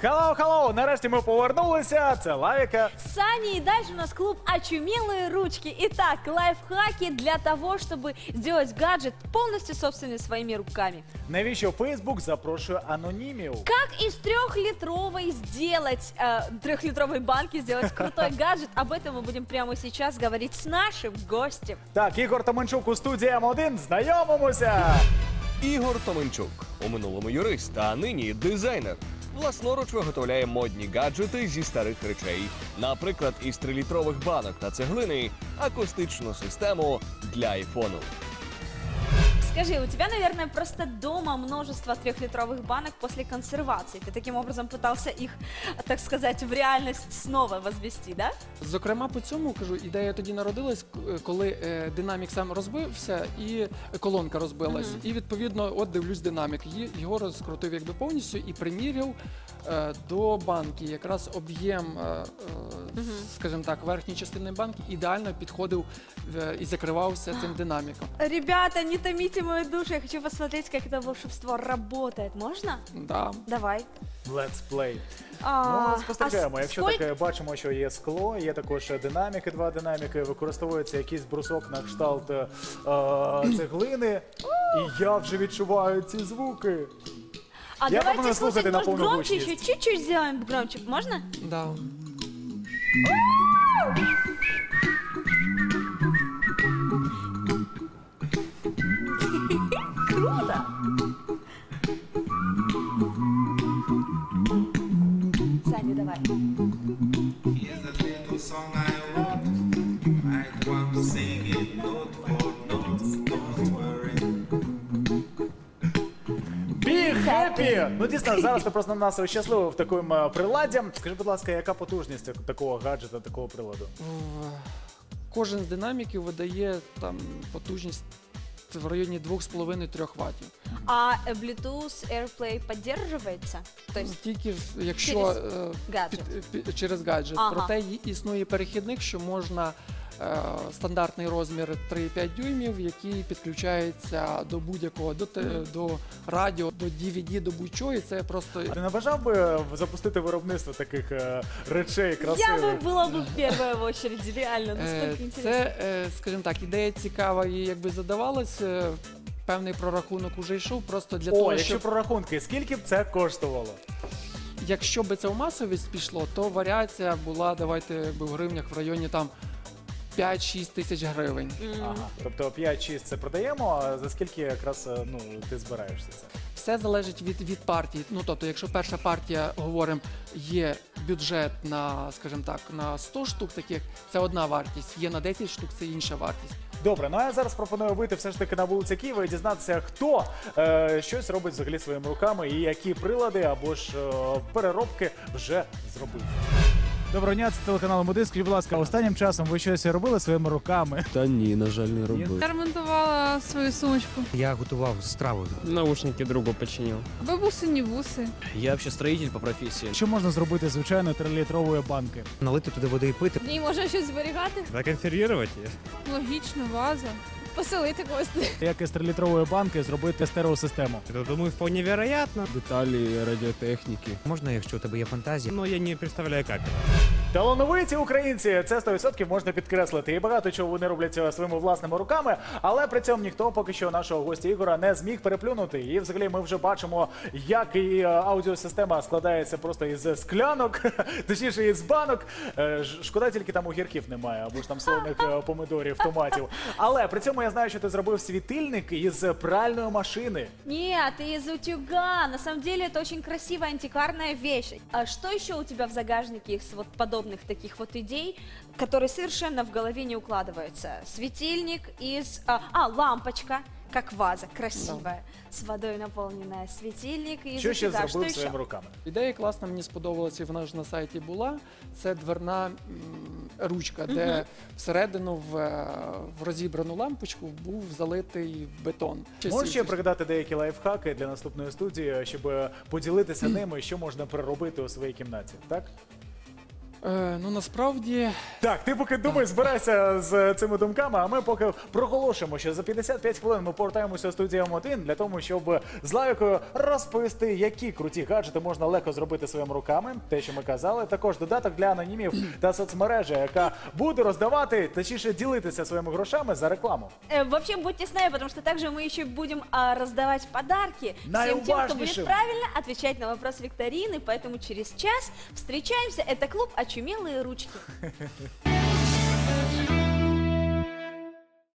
Хеллоу, хеллоу! Нарешті ми повернулися. Це Лавіка. Саня, и дальше у нас клуб «Очумелые ручки». Итак, лайфхаки для того, чтобы сделать гаджет полностью собственными своими руками. Навіщо Фейсбук запрошує анонімів? Как из трехлитровой сделать, э, трехлитровой банки сделать крутой гаджет? Об этом мы будем прямо сейчас говорить с нашим гостем. Так, Ігор Томенчук у студії М1. Знайомимося! Ігор Томенчук, у минулому юрист, а нині дизайнер. Власноруч виготовляє модні гаджети зі старих речей, наприклад, із трилітрових банок та цеглини, акустичну систему для айфону Скажи, у тебя, наверное, просто дома множество трехлитровых банок после консервации. Ты таким образом пытался их, так сказать, в реальность снова возвести, да? Зокрема, по цьому кажу, ідея тоді народилась, к- коли е, динамік сам розбився і колонка розбилась. І відповідно, от дивлюсь динамік. Ї- Його розкрутив якби повністю і приміряв е, до банки. Якраз об'єм, е, е, скажімо так, верхньої частини банки ідеально підходив е, і закривався цим динаміком. Ребята, не томите мою душу, я хочу посмотреть, как это волшебство работает. Можно? Да. Давай. Let's play. А, Ну, спостерігаємо. а Якщо таке бачимо, що є скло, є також динаміки, два динаміки, використовується якийсь брусок на кшталт е, цеглини. І я вже відчуваю ці звуки. А Я давайте пропоную слушать, слухати на может, повну громче гучність. чуть-чуть сделаем громче. Можно? Да. Don't worry. Be happy! Ну дійсно, зараз ти просто нас щасливив таким е, приладдям. Скажи, будь ласка, яка потужність такого гаджета, такого приладу? Кожен з динаміків видає там потужність в районі 2,5-3 Вт. А э, Bluetooth AirPlay? То есть Тільки якщо через е, гаджет. під- під- через гаджет. Ага. Проте і- існує перехідник, що можна е, стандартний розмір 3,5 дюймів, який підключається до будь-якого, до, те- до радіо, до DVD, до будь-чого. І це просто А ти не бажав би запустити виробництво таких е, речей я красивих? бы была бы первая в очереди, реально, Е, настолько интересно. Це, е, скажімо так, ідея цікава і якби задавалась. е, Певний прорахунок уже йшов просто для О, того, якщо щоб про рахунки, скільки б це коштувало? якщо би це в масовість пішло, то варіація була, давайте якби в гривнях в районі там 5-6 тисяч гривень. Ага. Тобто 5-6 це продаємо, а за скільки якраз е, ну, ти збираєшся це? Все залежить від, від партії. Ну тобто, якщо перша партія, говоримо, є бюджет на, скажімо так, на 100 штук таких, це одна вартість, є на 10 штук, це інша вартість. Добре, ну а я зараз пропоную вийти все ж таки на вулицю Києва і дізнатися, хто е, щось робить взагалі своїми руками і які прилади або ж е, переробки вже зробив. Доброго дня, це телеканал Моди. Скажіть, будь ласка, останнім часом ви щось робили своїми руками? Та ні, на жаль, не робив. Я ремонтувала свою сумочку. Я готував страву. Наушники другу починив. Бабуси, не буси. Я взагалі строїтель по професії. Що можна зробити з звичайної трилітрової банки? Налити туди води і пити. В ній можна щось зберігати? Законсервувати? Логічно, ваза. Поселити когось. Як із трилітрової банки зробити стереосистему? Думаю, вполне вероятно. Деталі радіотехніки. Можна, якщо у тебе є фантазія. Ну, я не представляю, як. Талановиті українці, це 100% можна підкреслити. І багато чого вони роблять е, своїми власними руками, але при цьому ніхто поки що нашого гостя Ігора не зміг переплюнути. І взагалі ми вже бачимо, як і е, аудіосистема складається просто із склянок, точніше із банок. Е, Шкода, тільки там огірків немає, або ж там солених помидорів, томатів. Але при цьому я знаю, що ти зробив світильник із пральної машини. Нет, из утюга. На самом деле это очень красивая антикварная вещь. А что еще у тебя в загажнике из вот подобных таких вот идей, которые совершенно в голове не укладываются? Светильник из... А, а, лампочка, как ваза, красивая, с водой наполненная. Светильник из Що ще утюга. зробив еще? своїми руками? Ідея класна, мені сподобалася, і вона ж на сайті була. Це дверна м, ручка, де всередину в, е, в розібрану лампочку був залитий бетон. Можеш ще пригадати деякі лайфхаки для наступної студії, щоб поділитися ними, що можна переробити у своїй кімнаті, так? Е, ну насправді Так, ти поки думай, збирайся з цими думками, а ми поки проголошуємо, що за 55 хвилин ми повертаємося в студію М1 для того, щоб з лайкою розповісти, які круті гаджети можна легко зробити своїми руками. Те, що ми казали, також додаток для анонімів та соцмережі, яка буде роздавати, точніше ділитися своїми грошами за рекламу. Э, Вообще будьте с нами, потому что также мы еще будем а, раздавать подарки всем тем, кто будет Наиважнейшим. правильно отвечать на вопрос викторины. Поэтому через час встречаемся. Это клуб «Очумелые ручки».